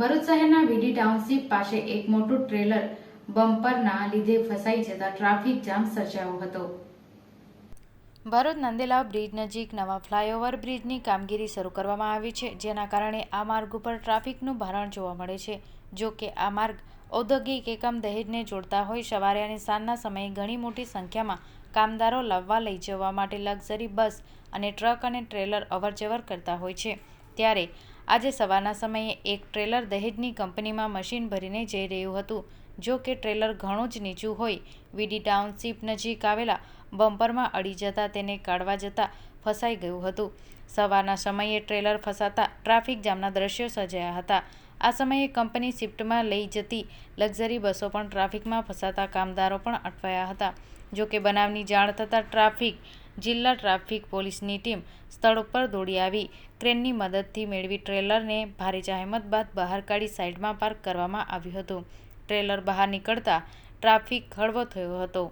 ભરૂચ શહેરના વીડી ટાઉનશીપ પાસે એક મોટું ટ્રેલર બમ્પરના લીધે ફસાઈ જતા ટ્રાફિક જામ સર્જાયો હતો. ભરૂચ નંદેલા બ્રિજ નજીક નવા ફ્લાયઓવર બ્રિજની કામગીરી શરૂ કરવામાં આવી છે, જેના કારણે આ માર્ગ ઉપર ટ્રાફિકનું ભારણ જોવા મળે છે. જો કે આ માર્ગ ઔદ્યોગિક એકમ દહેજને જોડતા હોય, સવારે અને સાંજના સમયે ઘણી મોટી સંખ્યામાં કામદારો લાવવા લઈ જવા માટે લક્ઝરી બસ અને ટ્રક અને ટ્રેલર અવરજવર કરતા હોય છે. ત્યારે આજે સવારના સમયે એક ટ્રેલર દહેજની કંપનીમાં મશીન ભરીને જઈ રહ્યું હતું. જો કે ટ્રેલર ઘણું જ નીચું હોય. વીડી ટાઉનશીપ નજીક આવેલા બમ્પરમાં અડી જતા તેને કાઢવા જતાં ફસાઈ ગયું હતું. સવારના સમયે ટ્રેલર ફસાતા ટ્રાફિક જામના દ્રશ્યો સર્જાયા હતા. આ સમયે કંપની શિફ્ટમાં લઈ જતી લક્ઝરી બસો પણ ટ્રાફિકમાં ફસાતા કામદારો પણ અટવાયા હતા. જો કે બનાવની જાણ થતાં ટ્રાફિક જિલ્લા ટ્રાફિક પોલીસની ટીમ સ્થળ ઉપર દોડી આવી. ક્રેનની મદદથી મેળવી ટ્રેલરને ભારે જહેમત બાદ બહાર કાઢી સાઈડમાં પાર્ક કરવામાં આવ્યું હતું. ટ્રેલર બહાર નીકળતા ટ્રાફિક હળવો થયો હતો.